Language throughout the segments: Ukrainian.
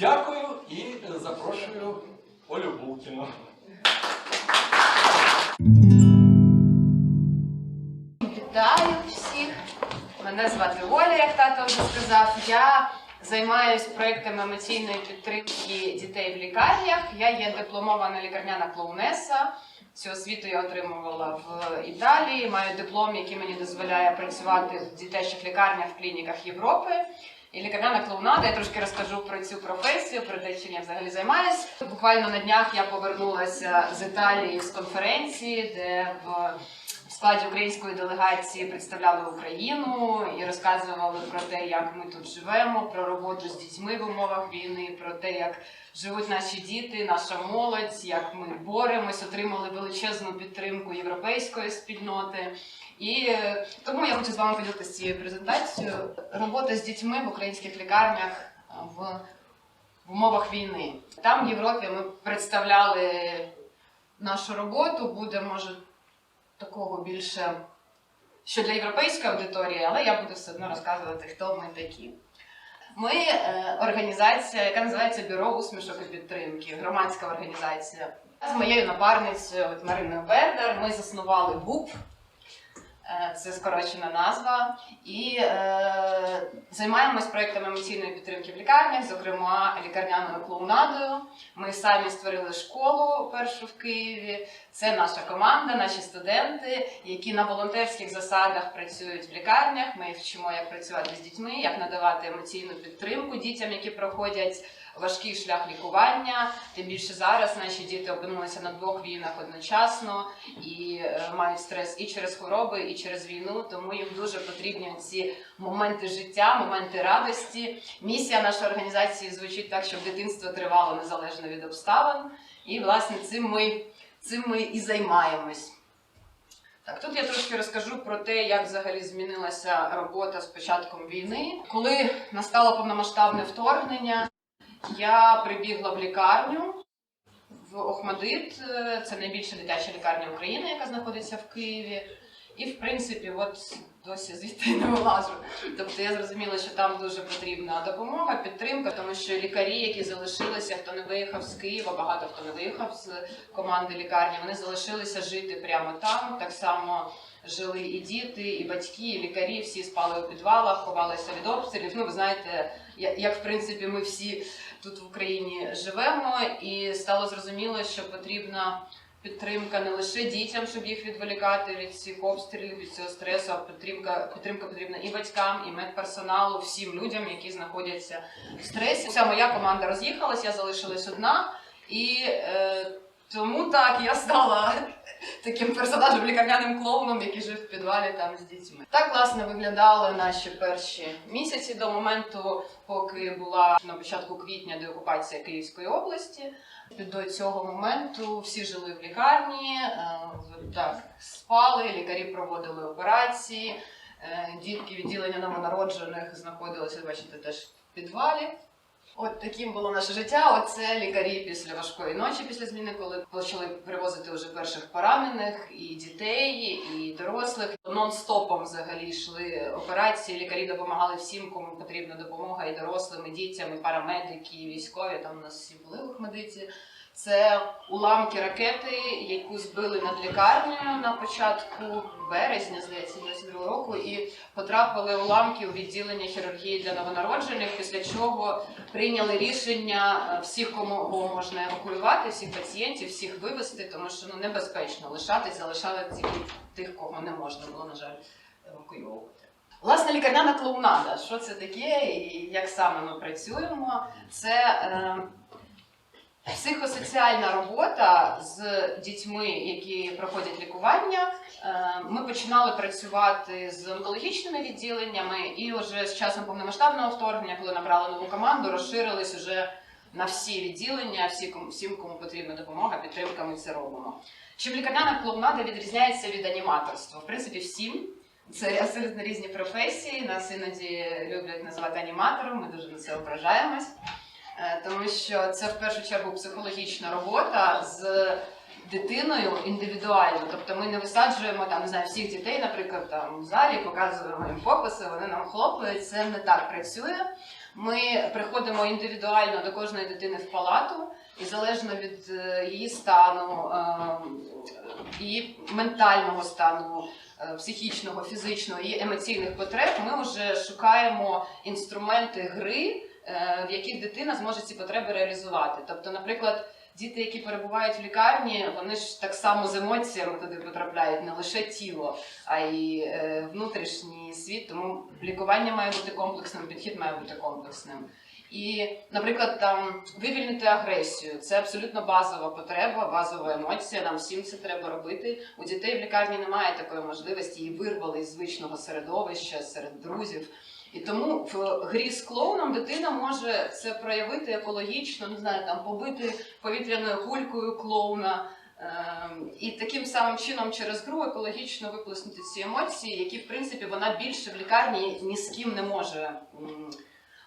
Дякую і е, запрошую Олю Булкіну. Вітаю всіх! Мене звати Оля, як тато вже сказав. Я займаюся проектами емоційної підтримки дітей в лікарнях. Я є дипломована лікарняна клоунеса. Цю освіту я отримувала в Італії. Маю диплом, який мені дозволяє працювати в дитячих лікарнях в клініках Європи. І лікарняна клоунада. Я трошки розкажу про цю професію, про те, чим я взагалі займаюся. Буквально на днях я повернулася з Італії з конференції, де в складі української делегації представляли Україну і розказували про те, як ми тут живемо, про роботу з дітьми в умовах війни, про те, як живуть наші діти, наша молодь, як ми боремось, отримали величезну підтримку європейської спільноти. І е, тому я хочу з вами поділитися цією презентацією. Робота з дітьми в українських лікарнях е, в, в умовах війни. Там в Європі ми представляли нашу роботу, буде може такого більше, що для європейської аудиторії, але я буду все одно розказувати, хто ми такі. Ми е, організація, яка називається Бюро усмішок і підтримки, громадська організація. З моєю напарницею Мариною Бердер ми заснували БУП, це скорочена назва, і е, займаємось проектами емоційної підтримки в лікарнях, зокрема лікарняною клоунадою. Ми самі створили школу першу в Києві. Це наша команда, наші студенти, які на волонтерських засадах працюють в лікарнях. Ми вчимо, як працювати з дітьми, як надавати емоційну підтримку дітям, які проходять важкий шлях лікування. Тим більше зараз наші діти опинилися на двох війнах одночасно і е, мають стрес і через хвороби, і через війну. Тому їм дуже потрібні ці моменти життя, моменти радості. Місія нашої організації звучить так, щоб дитинство тривало незалежно від обставин. І власне цим ми цим ми і займаємось. Так, тут я трошки розкажу про те, як взагалі змінилася робота з початком війни. Коли настало повномасштабне вторгнення, я прибігла в лікарню в Охмадит, це найбільша дитяча лікарня України, яка знаходиться в Києві. І, в принципі, от досі звідти не вилажу. Тобто я зрозуміла, що там дуже потрібна допомога, підтримка, тому що лікарі, які залишилися, хто не виїхав з Києва, багато хто не виїхав з команди лікарні, вони залишилися жити прямо там. Так само жили і діти, і батьки, і лікарі, всі спали у підвалах, ховалися від обстрілів. Ну, ви знаєте, як в принципі ми всі тут в Україні живемо, і стало зрозуміло, що потрібна підтримка не лише дітям, щоб їх відволікати від цих обстрілів, від цього стресу, а підтримка, підтримка потрібна і батькам, і медперсоналу, всім людям, які знаходяться в стресі. Вся моя команда роз'їхалась, я залишилась одна, і е, тому так я стала таким персонажем лікарняним клоуном, який жив в підвалі там з дітьми. Так власне виглядали наші перші місяці до моменту, поки була на початку квітня деокупація Київської області. До цього моменту всі жили в лікарні, е, так, спали, лікарі проводили операції, е, дітки відділення новонароджених знаходилися, бачите, теж в підвалі. От таким було наше життя. Оце лікарі після важкої ночі, після зміни, коли почали привозити вже перших поранених, і дітей, і дорослих. Нон-стопом взагалі йшли операції. Лікарі допомагали всім, кому потрібна допомога, і дорослим, і дітям, і парамедики, і військові. Там у нас всі були в Охмадиті. Це уламки ракети, яку збили над лікарнею на початку березня, здається, 22 року, і потрапили уламки у відділення хірургії для новонароджених, після чого прийняли рішення е, всіх, кому можна евакуювати, всіх пацієнтів, всіх вивезти, тому що ну небезпечно лишатися, залишали тільки тих, кого не можна було, на жаль, евакуйовувати. Власне, лікарняна клоунада. Що це таке і як саме ми працюємо? Це е, психосоціальна робота з дітьми, які проходять лікування. Е, Ми починали працювати з онкологічними відділеннями, і вже з часом повномасштабного вторгнення, коли набрали нову команду, розширились уже на всі відділення, всі всім, кому потрібна допомога, підтримка, ми це робимо. Чим лікарняна клоунада відрізняється від аніматорства? В принципі, всім. Це абсолютно різні професії. Нас іноді люблять називати аніматором. Ми дуже на це ображаємось. Е, тому що це в першу чергу психологічна робота з дитиною індивідуально. Тобто ми не висаджуємо там не знаю всіх дітей, наприклад, там в залі, показуємо їм фокуси, вони нам хлопають. Це не так працює. Ми приходимо індивідуально до кожної дитини в палату, і залежно від е, її стану, е, її ментального стану, е, психічного, фізичного і емоційних потреб, ми вже шукаємо інструменти гри, в яких дитина зможе ці потреби реалізувати. Тобто, наприклад. Діти, які перебувають в лікарні, вони ж так само з емоціями туди потрапляють, не лише тіло, а й е, внутрішній світ. Тому лікування має бути комплексним, підхід має бути комплексним. І, наприклад, там вивільнити агресію це абсолютно базова потреба, базова емоція. Нам всім це треба робити. У дітей в лікарні немає такої можливості, її вирвали із звичного середовища, серед друзів. І тому в грі з клоуном дитина може це проявити екологічно, не знаю, там побити повітряною кулькою клоуна. Ем, І таким самим чином через гру екологічно виплеснути ці емоції, які в принципі вона більше в лікарні ні з ким не може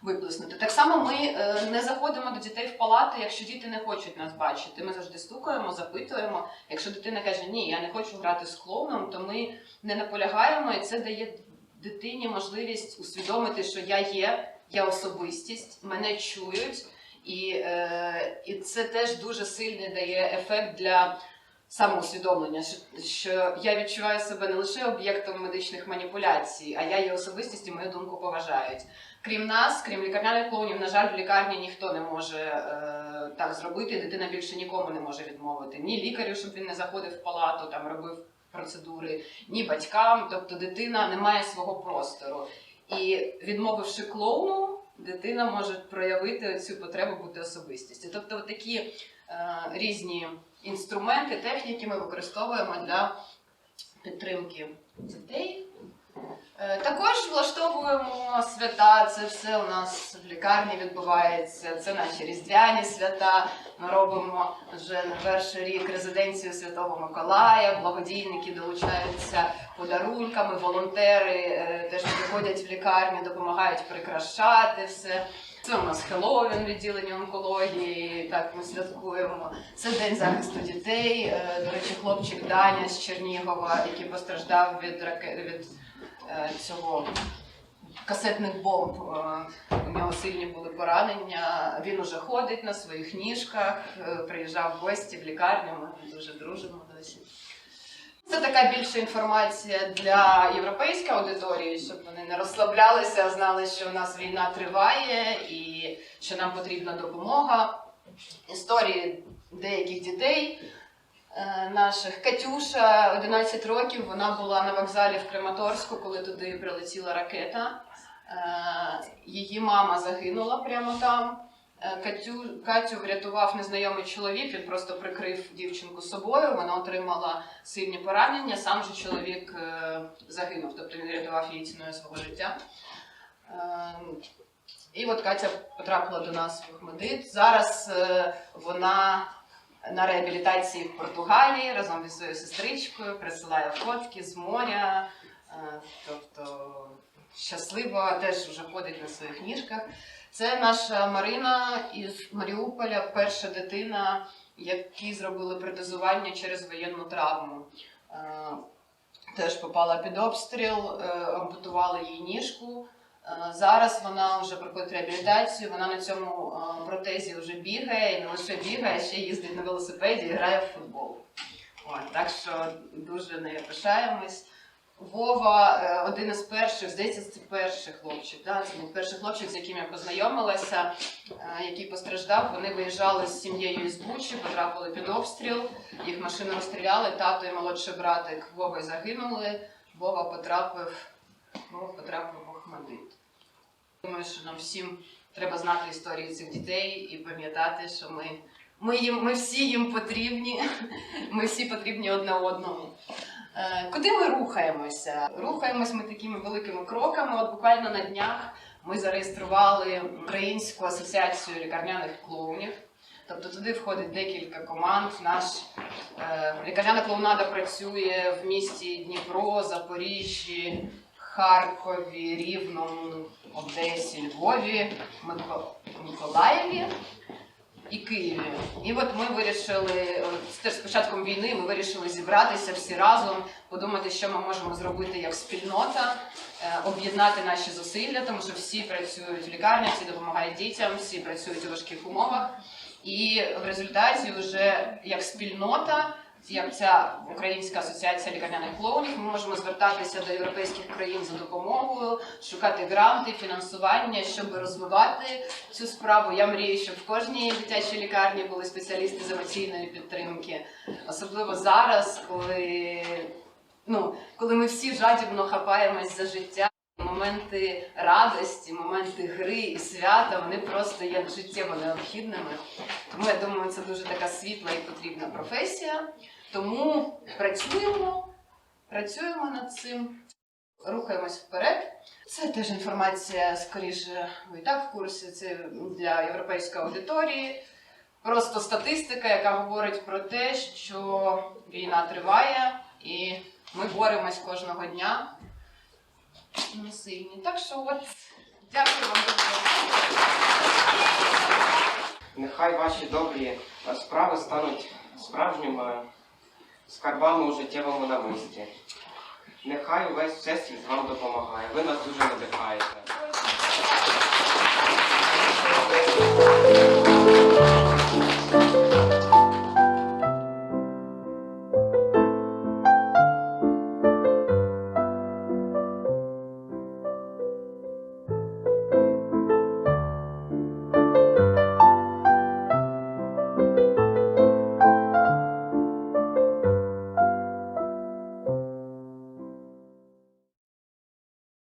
виплеснути. Так само ми е, не заходимо до дітей в палати, якщо діти не хочуть нас бачити. Ми завжди стукаємо, запитуємо. Якщо дитина каже, ні, я не хочу грати з клоуном, то ми не наполягаємо, і це дає дитині можливість усвідомити, що я є, я особистість, мене чують. І, е, і це теж дуже сильний дає ефект для самоусвідомлення, що, що я відчуваю себе не лише об'єктом медичних маніпуляцій, а я є особистість і мою думку поважають. Крім нас, крім лікарняних клоунів, на жаль, в лікарні ніхто не може е, так зробити. Дитина більше нікому не може відмовити. Ні лікарю, щоб він не заходив в палату, там робив процедури, ні батькам. Тобто дитина не має свого простору. І відмовивши клоуну, дитина може проявити цю потребу бути особистістю. Тобто, такі е, різні інструменти, техніки ми використовуємо для підтримки дітей. Е, Також влаштовуємо свята. Це все у нас в лікарні відбувається. Це наші різдвяні свята. Ми робимо вже на перший рік резиденцію Святого Миколая. Благодійники долучаються подарунками, волонтери е, теж приходять в лікарню, допомагають прикрашати все. Це у нас Хеллоуін, відділення онкології. Так ми святкуємо. Це день захисту дітей. Е, До речі, хлопчик Даня з Чернігова, який постраждав від раке... від е, цього касетних бомб. Е, У нього сильні були поранення. Він уже ходить на своїх ніжках, е, приїжджав в гості в лікарню. Ми дуже дружимо досі. Це така більша інформація для європейської аудиторії, щоб вони не розслаблялися, знали, що у нас війна триває і що нам потрібна допомога. Історії деяких дітей е, наших. Катюша 11 років, вона була на вокзалі в Краматорську, коли туди прилетіла ракета. Е, Її мама загинула прямо там. Е, Катю, Катю врятував незнайомий чоловік, він просто прикрив дівчинку собою, вона отримала сильні поранення, сам же чоловік е, загинув, тобто він рятував її ціною свого життя. Е, І от Катя потрапила до нас в Охмадит. Зараз е, вона на реабілітації в Португалії разом зі своєю сестричкою присилає фотки з моря. Е, Тобто щаслива, теж вже ходить на своїх ніжках. Це наша Марина із Маріуполя, перша дитина, якій зробили протезування через воєнну травму. Е, Теж попала під обстріл, е, ампутували їй ніжку. Е, Зараз вона вже проходить реабілітацію. Вона на цьому е, протезі вже бігає і не лише бігає, а ще їздить на велосипеді і грає в футбол. От, так що дуже нею пишаємось. Вова е, один із перших, здається, це перший хлопчик. Да? Це був перший хлопчик, з яким я познайомилася, який постраждав. Вони виїжджали з сім'єю із Бучі, потрапили під обстріл, їх машину розстріляли, тато і молодший братик Вова загинули. Вова потрапив, Вова потрапив в Охмадит. Думаю, що нам всім треба знати історії цих дітей і пам'ятати, що ми, ми, їм, ми всі їм потрібні, ми всі потрібні одне одному. Е, Куди ми рухаємося? Рухаємось ми такими великими кроками. От буквально на днях ми зареєстрували Українську асоціацію лікарняних клоунів. Тобто туди входить декілька команд. Наш е, лікарняна клоунада працює в місті Дніпро, Запоріжжі, Харкові, Рівному, Одесі, Львові, Мико- Миколаєві. і Києві. І от ми вирішили, теж з початком війни, ми вирішили зібратися всі разом, подумати, що ми можемо зробити як спільнота, е, об'єднати наші зусилля, тому що всі працюють в лікарні, всі допомагають дітям, всі працюють у важких умовах. І в результаті, вже як спільнота, як ця Українська асоціація лікарняних клоунів, ми можемо звертатися до європейських країн за допомогою, шукати гранти, фінансування, щоб розвивати цю справу. Я мрію, щоб в кожній дитячій лікарні були спеціалісти з емоційної підтримки, особливо зараз, коли, ну, коли ми всі жадібно хапаємось за життя. Моменти радості, моменти гри і свята вони просто є життєво необхідними. Тому я думаю, це дуже така світла і потрібна професія. Тому працюємо, працюємо над цим, рухаємось вперед. Це теж інформація, скоріше, ви і так в курсі. Це для європейської аудиторії. Просто статистика, яка говорить про те, що війна триває, і ми боремось кожного дня. Ми сильні. Так що от дякую вам. Нехай ваші добрі е, справи стануть справжніми скарбами у життєвому намисті. Нехай увесь всесвіт вам допомагає. Ви нас дуже надихаєте.